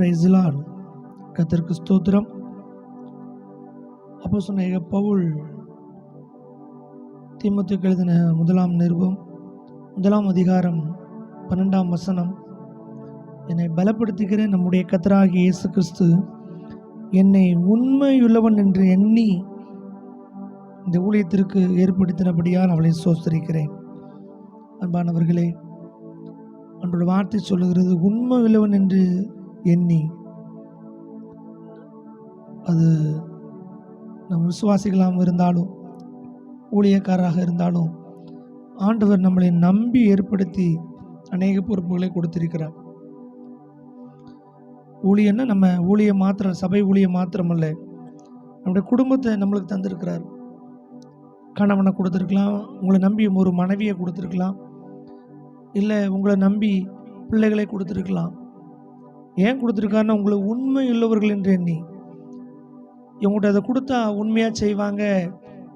பிரைஸ்லான் கத்திற்கு ஸ்தோத்திரம். அப்போ சொன்ன பவுல் தீமத்துக்கு எழுதின முதலாம் நிருபம் முதலாம் அதிகாரம் பன்னெண்டாம் வசனம். என்னை பலப்படுத்துகிற நம்முடைய கத்தராகி இயேசு கிறிஸ்து என்னை உண்மையுள்ளவன் என்று எண்ணி இந்த ஊழியத்திற்கு ஏற்படுத்தினபடியால் அவளை சோசரிக்கிறேன் அன்பானவர்களே அன்றோட வார்த்தை சொல்லுகிறது உண்மை உள்ளவன் என்று எண்ணி அது நம் விசுவாசிகளாக இருந்தாலும் ஊழியக்காரராக இருந்தாலும் ஆண்டவர் நம்மளை நம்பி ஏற்படுத்தி அநேக பொறுப்புகளை கொடுத்திருக்கிறார். ஊழியன்னா நம்ம ஊழிய மாத்திரம் சபை ஊழிய மாத்திரமல்ல நம்முடைய குடும்பத்தை நம்மளுக்கு தந்திருக்கிறார். கணவனை கொடுத்துருக்கலாம் உங்களை நம்பி ஒரு மனைவியை கொடுத்துருக்கலாம் இல்லை உங்களை நம்பி பிள்ளைகளை கொடுத்துருக்கலாம். ஏன் கொடுத்துருக்காருன்னா உங்களை உண்மை உள்ளவர்கள் என்று எண்ணி. இவங்கள்ட்ட அதை கொடுத்தா உண்மையாக செய்வாங்க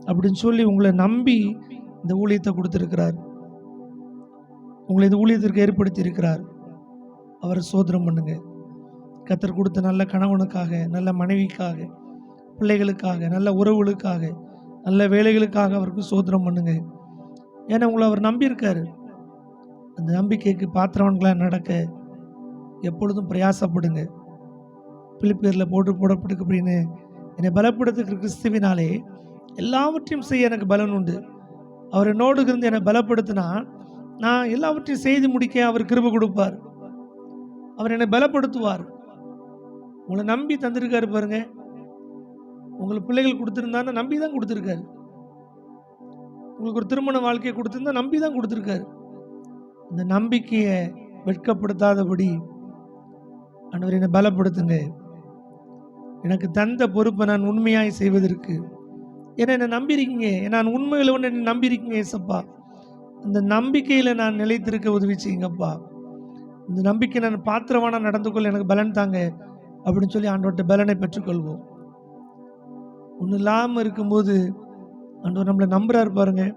அப்படின்னு சொல்லி உங்களை நம்பி இந்த ஊழியத்தை கொடுத்துருக்கிறார். உங்களை இந்த ஊழியத்திற்கு ஏற்படுத்தி இருக்கிறார் அவரை சோதனம் பண்ணுங்க. கத்தர் கொடுத்த நல்ல கணவனுக்காக நல்ல மனைவிக்காக பிள்ளைகளுக்காக நல்ல உறவுகளுக்காக நல்ல வேலைகளுக்காக அவருக்கு சோதனம் பண்ணுங்க. ஏன்னா உங்களை அவர் நம்பியிருக்காரு. அந்த நம்பிக்கைக்கு பாத்திரவன்களாக நடக்க எப்பொழுதும் பிரயாசப்படுங்க. பிலிப்பியரில் போட்டு போடப்பட்டுக்கு அப்படின்னு. என்னை பலப்படுத்துகிற கிறிஸ்துவினாலே எல்லாவற்றையும் செய்ய எனக்கு பலன் உண்டு. அவர் என்னோடு இருந்து என்னை பலப்படுத்தினா நான் எல்லாவற்றையும் செய்து முடிக்க அவர் கிருப கொடுப்பார். அவர் என்னை பலப்படுத்துவார். உங்களை நம்பி தந்திருக்காரு பாருங்க. உங்களுக்கு பிள்ளைகள் கொடுத்துருந்தான்னு நம்பி தான் கொடுத்துருக்காரு. உங்களுக்கு ஒரு திருமண வாழ்க்கையை கொடுத்துருந்தா நம்பி தான் கொடுத்துருக்காரு. இந்த நம்பிக்கையை வெட்கப்படுத்தாதபடி ஆண்டவர் என்னை பலப்படுத்துங்க. எனக்கு தந்த பொறுப்பை நான் உண்மையாய் செய்வதற்கு. ஏன்னா என்னை நம்பியிருக்கீங்க. நான் உண்மையில் ஒன்று என்னை நம்பியிருக்கீங்க ஏசப்பா. அந்த நம்பிக்கையில் நான் நிலைத்திருக்க உதவி செய்யுங்கப்பா. இந்த நம்பிக்கை நான் பாத்திரவான நடந்து கொள்ள எனக்கு பலன் தாங்க. அப்படின்னு சொல்லி ஆண்டவர்கிட்ட பலனை பெற்றுக்கொள்வோம். ஒன்றும் இல்லாமல் இருக்கும்போது ஆண்டவர் நம்மளை நம்புறாரு பாருங்க.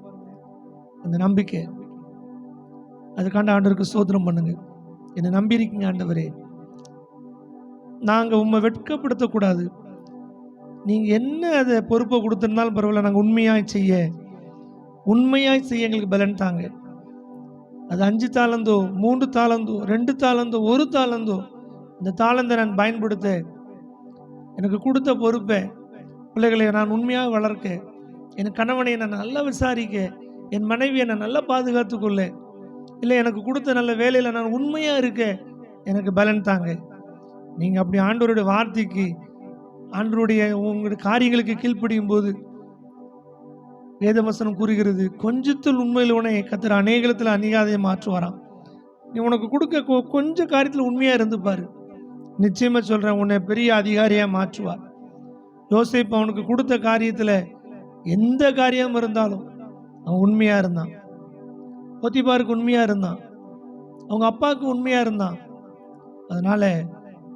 அந்த நம்பிக்கை. அதுக்காண்ட ஆண்டவருக்கு சோதனம் பண்ணுங்க. என்னை நம்பியிருக்கீங்க ஆண்டவரே. நாங்கள் உண்மை வெட்கப்படுத்தக்கூடாது. நீங்கள் என்ன அதை பொறுப்பை கொடுத்துருந்தாலும் பரவாயில்ல நாங்கள் உண்மையாய் செய்ய உண்மையாய் செய்ய எங்களுக்கு பலன் தாங்க. அது அஞ்சு தாளந்தோ மூன்று தாளந்தோ ரெண்டு தாளந்தோ ஒரு தாளந்தோ இந்த தாளந்தை நான் பயன்படுத்த எனக்கு கொடுத்த பொறுப்பை பிள்ளைகளை நான் உண்மையாக வளர்க்க என் கணவனை நான் நல்லா விசாரிக்க என் மனைவியை நான் நல்லா பாதுகாத்துக்கொள்ள இல்லை எனக்கு கொடுத்த நல்ல வேலையில் நான் உண்மையாக இருக்க எனக்கு பலன் தாங்க. நீங்கள் அப்படி ஆண்டோருடைய வார்த்தைக்கு ஆண்டவருடைய உங்களுடைய காரியங்களுக்கு கீழ்ப்படியும் போது வேதவசனம் கூறுகிறது கொஞ்சத்தில் உண்மையில் உன்னை கத்திர அநேகத்தில் அநீகாதையை மாற்றுவாராம். நீ உனக்கு கொடுக்க கொ- கொஞ்ச காரியத்தில் உண்மையாக இருந்து நிச்சயமாக சொல்கிறேன் உன்னை பெரிய அதிகாரியாக மாற்றுவார். யோசிப்பு அவனுக்கு கொடுத்த காரியத்தில் எந்த காரியம் இருந்தாலும் அவன் உண்மையாக இருந்தான். பொத்திபாருக்கு உண்மையாக இருந்தான். அவங்க அப்பாவுக்கு உண்மையாக இருந்தான். அதனால்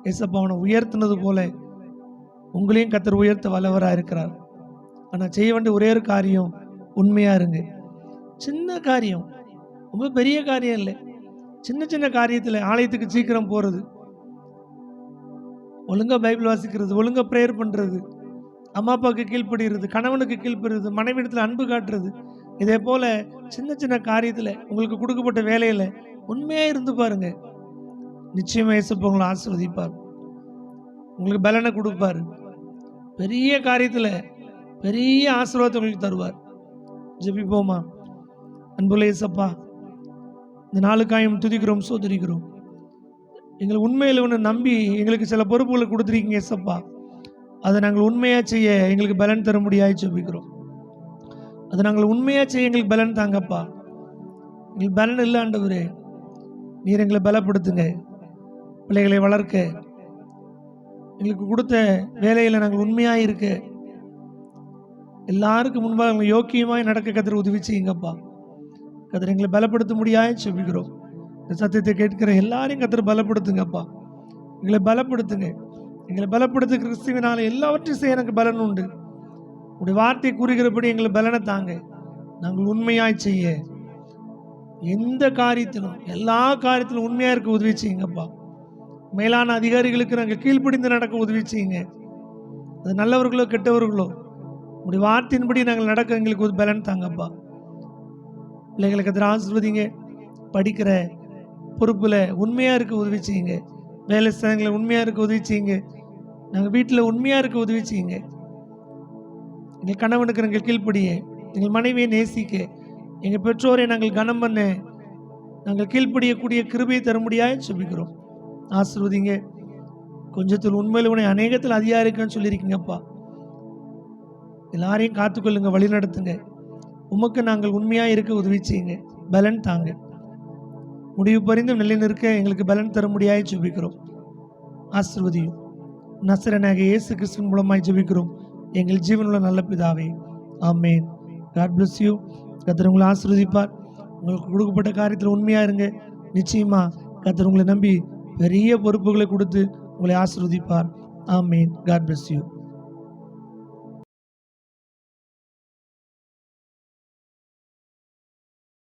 ஏசப்பா அவனை உயர்த்தினது போல உங்களையும் கத்தர் உயர்த்த வல்லவராக இருக்கிறார். ஆனால் செய்ய வேண்டிய ஒரே ஒரு காரியம் உண்மையாக இருங்க. சின்ன காரியம். ரொம்ப பெரிய காரியம் இல்லை. சின்ன சின்ன காரியத்தில் ஆலயத்துக்கு சீக்கிரம் போகிறது ஒழுங்காக பைபிள் வாசிக்கிறது ஒழுங்காக ப்ரேயர் பண்ணுறது அம்மா அப்பாவுக்கு கீழ்ப்படுகிறது கணவனுக்கு கீழ்ப்படுறது மனைவிடத்தில் அன்பு காட்டுறது. இதே போல் சின்ன சின்ன காரியத்தில் உங்களுக்கு கொடுக்கப்பட்ட வேலையில் உண்மையாக இருந்து பாருங்கள் நிச்சயமாக இயேசுப்பா உங்களை ஆசீர்வதிப்பார். உங்களுக்கு பலனை கொடுப்பார். பெரிய காரியத்தில் பெரிய ஆசீர்வாதத்தை உங்களுக்கு தருவார். ஜெபிப்போமா? அன்புள்ள இயேசப்பா இந்த நாளுக்காயும் துதிக்கிறோம் சோதரிக்கிறோம். எங்களை உண்மையில் ஒன்று நம்பி எங்களுக்கு சில பொறுப்புகளை கொடுத்துருக்கீங்க இயேசப்பா. அதை நாங்கள் உண்மையாக செய்ய எங்களுக்கு பலன் தர முடியாது ஜெபிக்கிறோம். அதை நாங்கள் உண்மையாக செய்ய எங்களுக்கு பலன் தாங்கப்பா. எங்களுக்கு பலன் இல்லை ஆண்டவரே. நீர் எங்களை பலப்படுத்துங்க. பிள்ளைகளை வளர்க்க எங்களுக்கு கொடுத்த வேலையில் நாங்கள் உண்மையாக இருக்க. எல்லாருக்கும் முன்பாக எங்களை யோக்கியமாய் நடக்க கத்திர உதவி செய்யுங்கப்பா. கத்திர எங்களை பலப்படுத்த முடியாது சொல்லிக்கிறோம் இந்த சத்தியத்தை கேட்கிற எல்லாரையும் கத்திர பலப்படுத்துங்கப்பா. எங்களை பலப்படுத்துங்க. எங்களை பலப்படுத்த கிறிஸ்துவினால எல்லாவற்றையும் செய்ய எனக்கு பலன் உண்டு. உடைய வார்த்தை கூறுகிறபடி எங்களை பலனை தாங்க. நாங்கள் உண்மையாய் செய்ய. எந்த காரியத்திலும் எல்லா காரியத்திலும் உண்மையாக இருக்க உதவி செய்யுங்கப்பா. மேலான அதிகாரிகளுக்கு நாங்கள் கீழ்ப்படிந்து நடக்க உதவி செய்யுங்க. அது நல்லவர்களோ கெட்டவர்களோ உங்களுடைய வார்த்தையின்படி நாங்கள் நடக்க எங்களுக்கு ஒரு பலன் தாங்கப்பா. பிள்ளைகளுக்கு அதில் ஆசிர்வதிங்க. படிக்கிற பொறுப்பில் உண்மையாக இருக்க உதவி செய்யுங்க. வேலை ஸ்தலங்களில் உண்மையாக இருக்க உதவி செய்யுங்க. நாங்கள் வீட்டில் உண்மையாக இருக்க உதவி செய்யுங்க. எங்கள் கணவனுக்கு நாங்கள் கீழ்ப்படிய எங்கள் மனைவியை நேசிக்க எங்கள் பெற்றோரை நாங்கள் கனம் பண்ண நாங்கள் கீழ்ப்படியக்கூடிய கிருபையை தரும்படியாக சொல்லிக்கிறோம் ஆசிர்வதிங்க. கொஞ்சத்தில் உண்மையில் உன்னை அநேகத்தில் அதிகாரிக்குன்னு சொல்லியிருக்கீங்கப்பா. எல்லாரையும் காத்துக்கொள்ளுங்க வழி நடத்துங்க. உமக்கு நாங்கள் உண்மையாக இருக்க உதவி செய்யுங்க. பலன் தாங்க. முடிவு பறிந்து நிலை நிற்க எங்களுக்கு பலன் தர முடியாய் ஜெபிக்கிறோம். ஆசிர்வதியும். நசரனாக இயேசு கிறிஸ்துவின் மூலமாய் ஜெபிக்கிறோம். எங்கள் ஜீவனுள்ள நல்ல பிதாவே. ஆமேன். காட் பிளஸ் யூ கத்தர் உங்களை ஆசீர்வதிப்பார். உங்களுக்கு கொடுக்கப்பட்ட காரியத்தில் உண்மையாக இருங்க. நிச்சயமாக கத்தர் உங்களை நம்பி பெரிய பொறுப்புகளை கொடுத்து உங்களை ஆசிர்வதிப்பார். ஆமீன். God bless you